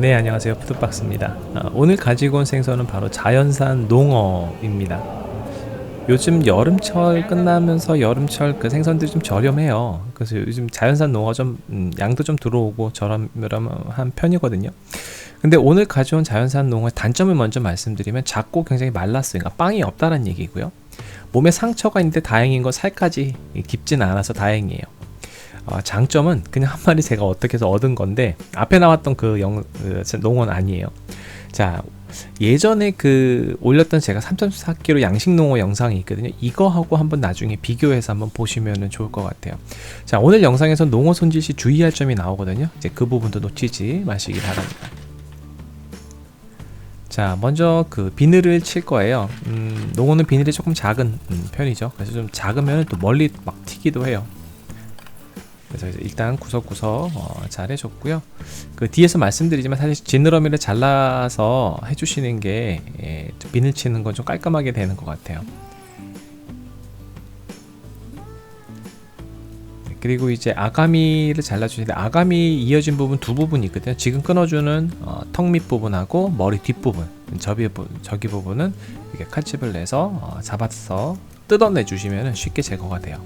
네, 안녕하세요. 푸드박스입니다. 아, 오늘 가지고 온 생선은 바로 자연산 농어입니다. 요즘 여름철 끝나면서 여름철 그 생선들이 좀 저렴해요. 그래서 요즘 자연산 농어 좀 음, 양도 좀 들어오고 저렴한 편이거든요. 근데 오늘 가져온 자연산 농어의 단점을 먼저 말씀드리면 작고 굉장히 말랐으니까 빵이 없다는 얘기고요. 몸에 상처가 있는데 다행인 건 살까지 깊진 않아서 다행이에요. 어, 장점은 그냥 한 마리 제가 어떻게 해서 얻은 건데 앞에 나왔던 그 영, 그 농어는 아니에요. 자 예전에 그 올렸던 제가 3.4kg 양식 농어 영상이 있거든요. 이거하고 한번 나중에 비교해서 한번 보시면 좋을 것 같아요. 자 오늘 영상에서 농어 손질 시 주의할 점이 나오거든요. 이제 그 부분도 놓치지 마시기 바랍니다. 자 먼저 그 비늘을 칠 거예요. 음, 농어는 비늘이 조금 작은 음, 편이죠. 그래서 좀 작으면 또 멀리 막 튀기도 해요. 그래서 일단 구석구석 어, 잘 해줬고요. 그 뒤에서 말씀드리지만 사실 지느러미를 잘라서 해주시는 게 예, 비늘 치는 건 좀 깔끔하게 되는 것 같아요. 네, 그리고 이제 아가미를 잘라주시는데 아가미 이어진 부분 두 부분이 있거든요. 지금 끊어주는 어, 턱밑 부분하고 머리 뒷부분 저기, 저기 부분은 이렇게 칼집을 내서 어, 잡아서 뜯어내 주시면 쉽게 제거가 돼요.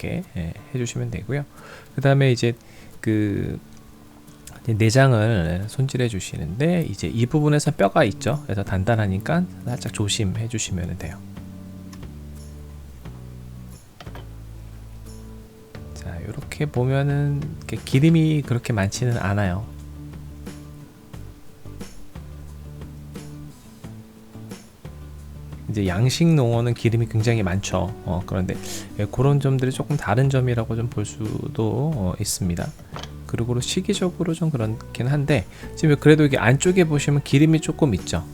이렇게 예, 해주시면 되고요. 그 다음에 이제 그 내장을 손질해 주시는데 이제 이 부분에서 뼈가 있죠. 그래서 단단하니까 살짝 조심해 주시면 돼요. 자, 이렇게 보면은 기름이 그렇게 많지는 않아요. 이제 양식 농어는 기름이 굉장히 많죠. 어, 그런데 예, 그런 점들이 조금 다른 점이라고 좀 볼 수도 어, 있습니다. 그리고 시기적으로 좀 그렇긴 한데 지금 그래도 이게 안쪽에 보시면 기름이 조금 있죠.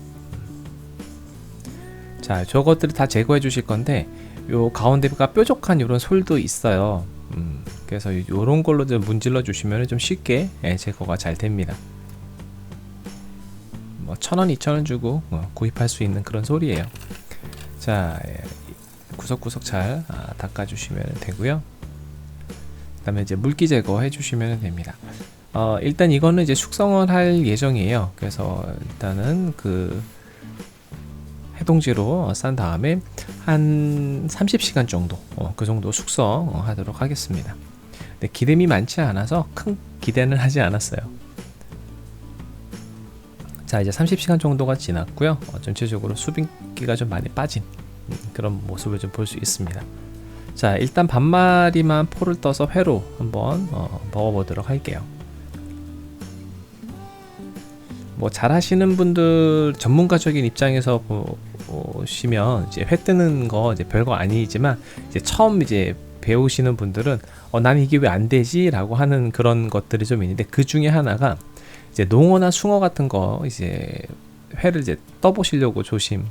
자, 저것들을 다 제거해 주실 건데 요 가운데가 뾰족한 이런 솔도 있어요. 음, 그래서 이런 걸로 좀 문질러 주시면 좀 쉽게 예, 제거가 잘 됩니다. 뭐 천 원, 이천 원 주고 어, 구입할 수 있는 그런 소리예요. 자 예, 구석구석 잘 아, 닦아주시면 되고요. 그 다음에 이제 물기 제거 해주시면 됩니다. 어, 일단 이거는 이제 숙성을 할 예정이에요. 그래서 일단은 그 해동지로 싼 다음에 한 30시간 정도 어, 그 정도 숙성하도록 하겠습니다. 근데 기름이 많지 않아서 큰 기대는 하지 않았어요. 자 이제 30시간 정도가 지났고요. 어, 전체적으로 수분기가 좀 많이 빠진 음, 그런 모습을 좀 볼 수 있습니다. 자 일단 반마리만 포를 떠서 회로 한번 어, 먹어보도록 할게요. 뭐 잘하시는 분들 전문가적인 입장에서 보시면 이제 회 뜨는 거 이제 별거 아니지만 이제 처음 이제 배우시는 분들은 어, 난 이게 왜 안 되지 라고 하는 그런 것들이 좀 있는데 그 중에 하나가 이제 농어나 숭어 같은 거 이제 회를 이제 떠보시려고 조심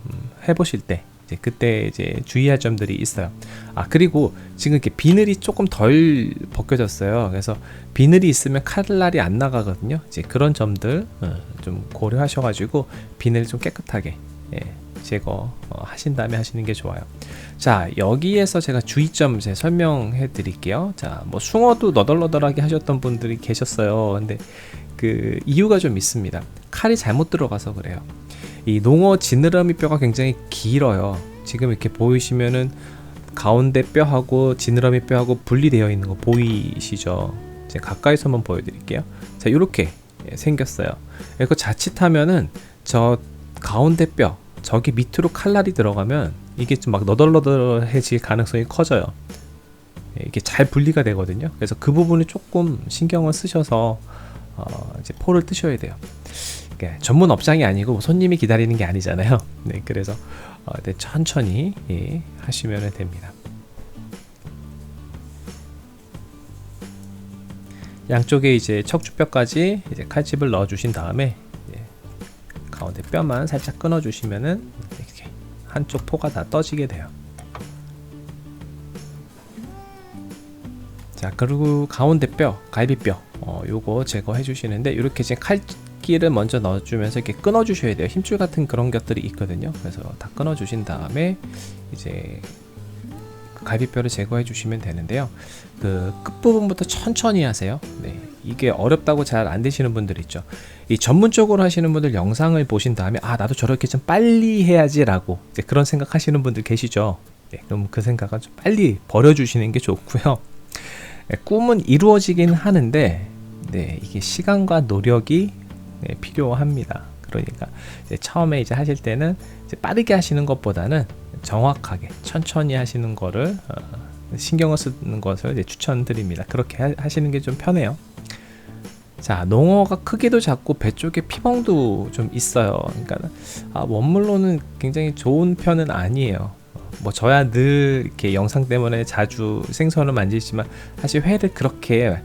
해 보실 때 이제 그때 이제 주의할 점들이 있어요. 아 그리고 지금 이렇게 비늘이 조금 덜 벗겨졌어요. 그래서 비늘이 있으면 칼날이 안 나가거든요. 이제 그런 점들 어, 좀 고려하셔가지고 비늘 좀 깨끗하게 예, 제거 어, 하신 다음에 하시는 게 좋아요. 자 여기에서 제가 주의점 제 설명해 드릴게요. 자뭐 숭어도 너덜너덜하게 하셨던 분들이 계셨어요. 근데 그 이유가 좀 있습니다. 칼이 잘못 들어가서 그래요. 이 농어 지느러미 뼈가 굉장히 길어요. 지금 이렇게 보이시면은 가운데 뼈하고 지느러미 뼈하고 분리되어 있는 거 보이시죠? 제가 가까이서 한번 보여드릴게요. 자, 이렇게 생겼어요. 이거 자칫하면은 저 가운데 뼈 저기 밑으로 칼날이 들어가면 이게 좀 막 너덜너덜해질 가능성이 커져요. 이게 잘 분리가 되거든요. 그래서 그 부분을 조금 신경을 쓰셔서 어, 이제 포를 뜨셔야 돼요. 그러니까 전문 업장이 아니고 손님이 기다리는 게 아니잖아요. 네, 그래서 어, 네, 천천히 예, 하시면 됩니다. 양쪽에 이제 척추뼈까지 이제 칼집을 넣어 주신 다음에 가운데 뼈만 살짝 끊어 주시면은 이렇게 한쪽 포가 다 떠지게 돼요. 자 그리고 가운데 뼈 갈비뼈 어, 요거 제거해 주시는데 이렇게 이제 칼기를 먼저 넣어주면서 이렇게 끊어 주셔야 돼요 힘줄 같은 그런 것들이 있거든요 그래서 다 끊어 주신 다음에 이제 그 갈비뼈를 제거해 주시면 되는데요. 그 끝부분부터 천천히 하세요. 네. 이게 어렵다고 잘 안 되시는 분들 있죠. 이 전문적으로 하시는 분들 영상을 보신 다음에 아 나도 저렇게 좀 빨리 해야지라고 그런 생각하시는 분들 계시죠. 네, 그럼 그 생각은 좀 빨리 버려주시는 게 좋고요. 네, 꿈은 이루어지긴 하는데 네, 이게 시간과 노력이 네, 필요합니다. 그러니까 이제 처음에 이제 하실 때는 이제 빠르게 하시는 것보다는 정확하게 천천히 하시는 거를 어, 신경을 쓰는 것을 이제 추천드립니다. 그렇게 하, 하시는 게 좀 편해요. 자, 농어가 크기도 작고 배 쪽에 피멍도 좀 있어요. 그러니까 아, 원물로는 굉장히 좋은 편은 아니에요. 뭐 저야 늘 이렇게 영상 때문에 자주 생선을 만지지만 사실 회를 그렇게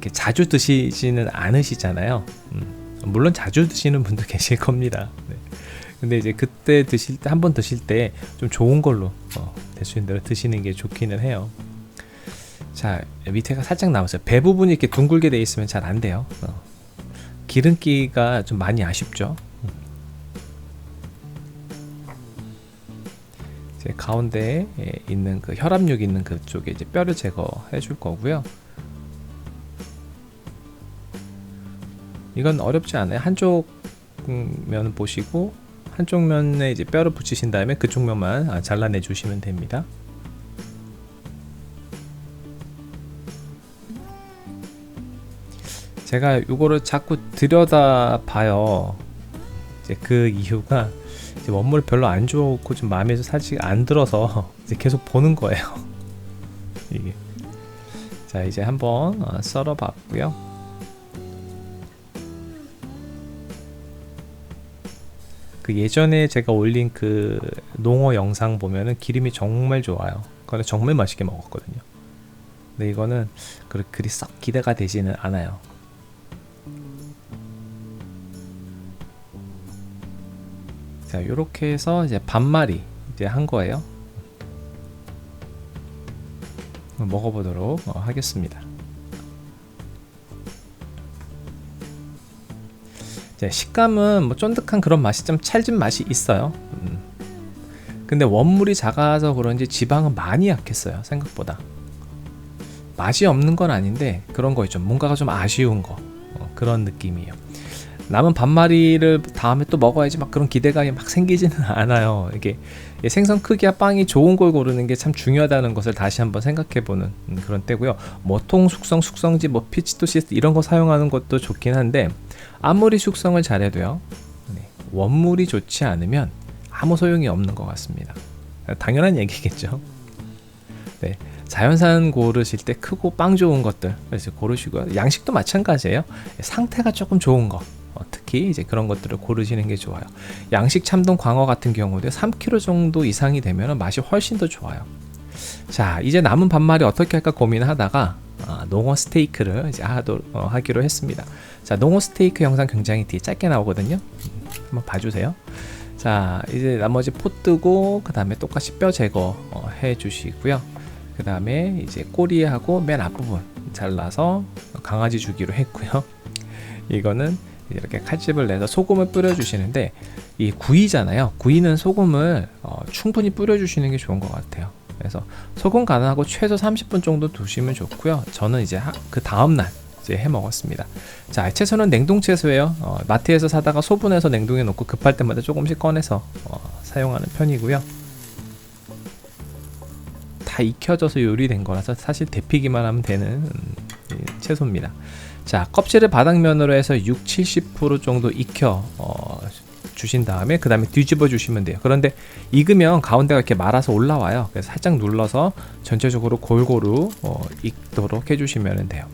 이렇게 자주 드시지는 않으시잖아요. 음, 물론 자주 드시는 분도 계실 겁니다. 네. 근데 이제 그때 드실 때 한 번 드실 때 좀 좋은 걸로 어, 될수 있는 대로 드시는 게 좋기는 해요. 자 밑에가 살짝 남았어요 배 부분이 이렇게 둥글게 돼 있으면 잘 안 돼요 어. 기름기가 좀 많이 아쉽죠 이제 가운데에 있는 그 혈압육 있는 그쪽에 이제 뼈를 제거해 줄 거고요 이건 어렵지 않아요 한쪽 면 보시고 한쪽 면에 이제 뼈를 붙이신 다음에 그쪽 면만 아, 잘라내 주시면 됩니다 제가 이거를 자꾸 들여다 봐요. 이제 그 이유가 이제 원물 별로 안 좋고 좀 마음에 사실 안 들어서 이제 계속 보는 거예요. 이게 자 이제 한번 어, 썰어 봤고요. 그 예전에 제가 올린 그 농어 영상 보면은 기름이 정말 좋아요. 그거 정말 맛있게 먹었거든요. 근데 이거는 그리 썩 기대가 되지는 않아요. 자, 이렇게 해서 이제 반마리 이제 한 거예요. 먹어보도록 어, 하겠습니다. 식감은 뭐 쫀득한 그런 맛이 좀 찰진 맛이 있어요. 음. 근데 원물이 작아서 그런지 지방은 많이 약했어요. 생각보다. 맛이 없는 건 아닌데 그런 거 있죠. 뭔가가 좀 아쉬운 거 어, 그런 느낌이에요. 남은 반마리를 다음에 또 먹어야지 막 그런 기대감이 막 생기지는 않아요. 이게 생선 크기와 빵이 좋은 걸 고르는 게 참 중요하다는 것을 다시 한번 생각해보는 그런 때고요. 모통 숙성, 숙성지, 뭐 피치토시스 이런 거 사용하는 것도 좋긴 한데 아무리 숙성을 잘해도요. 네, 원물이 좋지 않으면 아무 소용이 없는 것 같습니다. 당연한 얘기겠죠. 네, 자연산 고르실 때 크고 빵 좋은 것들 고르시고요. 양식도 마찬가지예요. 상태가 조금 좋은 거 어, 특히 이제 그런 것들을 고르시는 게 좋아요. 양식 참돔 광어 같은 경우도 3kg 정도 이상이 되면 맛이 훨씬 더 좋아요. 자, 이제 남은 반말이 어떻게 할까 고민하다가 아, 농어 스테이크를 이제 하도, 어, 하기로 했습니다. 자, 농어 스테이크 영상 굉장히 뒤에 짧게 나오거든요. 한번 봐주세요. 자, 이제 나머지 포 뜨고 그 다음에 똑같이 뼈 제거 어, 해 주시고요. 그 다음에 이제 꼬리하고 맨 앞부분 잘라서 강아지 주기로 했고요. 이거는 이렇게 칼집을 내서 소금을 뿌려주시는데 이 구이잖아요. 구이는 소금을 어, 충분히 뿌려주시는 게 좋은 것 같아요. 그래서 소금 간하고 최소 30분 정도 두시면 좋고요. 저는 이제 하, 그 다음 날 이제 해 먹었습니다. 자, 채소는 냉동 채소예요. 어, 마트에서 사다가 소분해서 냉동해 놓고 급할 때마다 조금씩 꺼내서 어, 사용하는 편이고요. 다 익혀져서 요리된 거라서 사실 데피기만 하면 되는 음, 채소입니다. 자 껍질을 바닥면으로 해서 6, 70% 정도 익혀 어, 주신 다음에 그 다음에 뒤집어 주시면 돼요. 그런데 익으면 가운데가 이렇게 말아서 올라와요. 그래서 살짝 눌러서 전체적으로 골고루 어, 익도록 해주시면 돼요.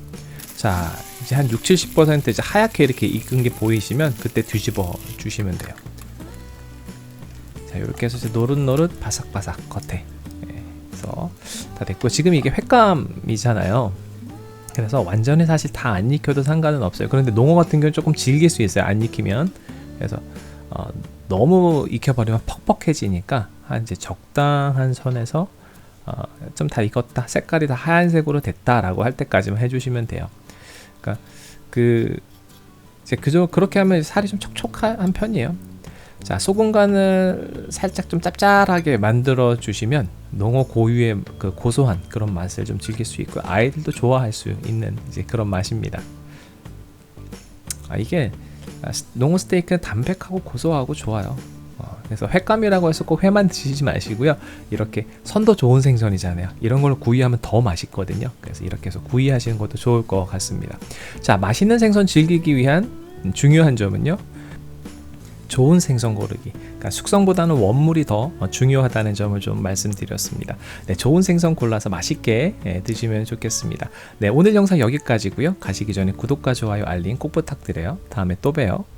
자 이제 한 6, 70% 이제 하얗게 이렇게 익은 게 보이시면 그때 뒤집어 주시면 돼요. 자 이렇게 해서 이제 노릇노릇 바삭바삭 겉에 예, 그래서 다 됐고 지금 이게 횟감이잖아요 그래서 완전히 사실 다 안 익혀도 상관은 없어요. 그런데 농어 같은 경우는 조금 질길 수 있어요. 안 익히면. 그래서 어, 너무 익혀버리면 퍽퍽해지니까 한 이제 적당한 선에서 어, 좀 다 익었다. 색깔이 다 하얀색으로 됐다라고 할 때까지만 해주시면 돼요. 그러니까 그 이제 그저 그렇게 하면 살이 좀 촉촉한 편이에요. 자 소금 간을 살짝 좀 짭짤하게 만들어 주시면 농어 고유의 그 고소한 그런 맛을 좀 즐길 수 있고 아이들도 좋아할 수 있는 이제 그런 맛입니다. 아 이게 아, 스- 농어 스테이크는 담백하고 고소하고 좋아요. 어, 그래서 횟감이라고 해서 꼭 회만 드시지 마시고요. 이렇게 선도 좋은 생선이잖아요. 이런 걸로 구이하면 더 맛있거든요. 그래서 이렇게 해서 구이하시는 것도 좋을 것 같습니다. 자, 맛있는 생선 즐기기 위한 음, 중요한 점은요. 좋은 생선 고르기. 그러니까 숙성보다는 원물이 더 어, 중요하다는 점을 좀 말씀드렸습니다. 네, 좋은 생선 골라서 맛있게 예, 드시면 좋겠습니다. 네, 오늘 영상 여기까지고요. 가시기 전에 구독과 좋아요, 알림 꼭 부탁드려요. 다음에 또 봬요.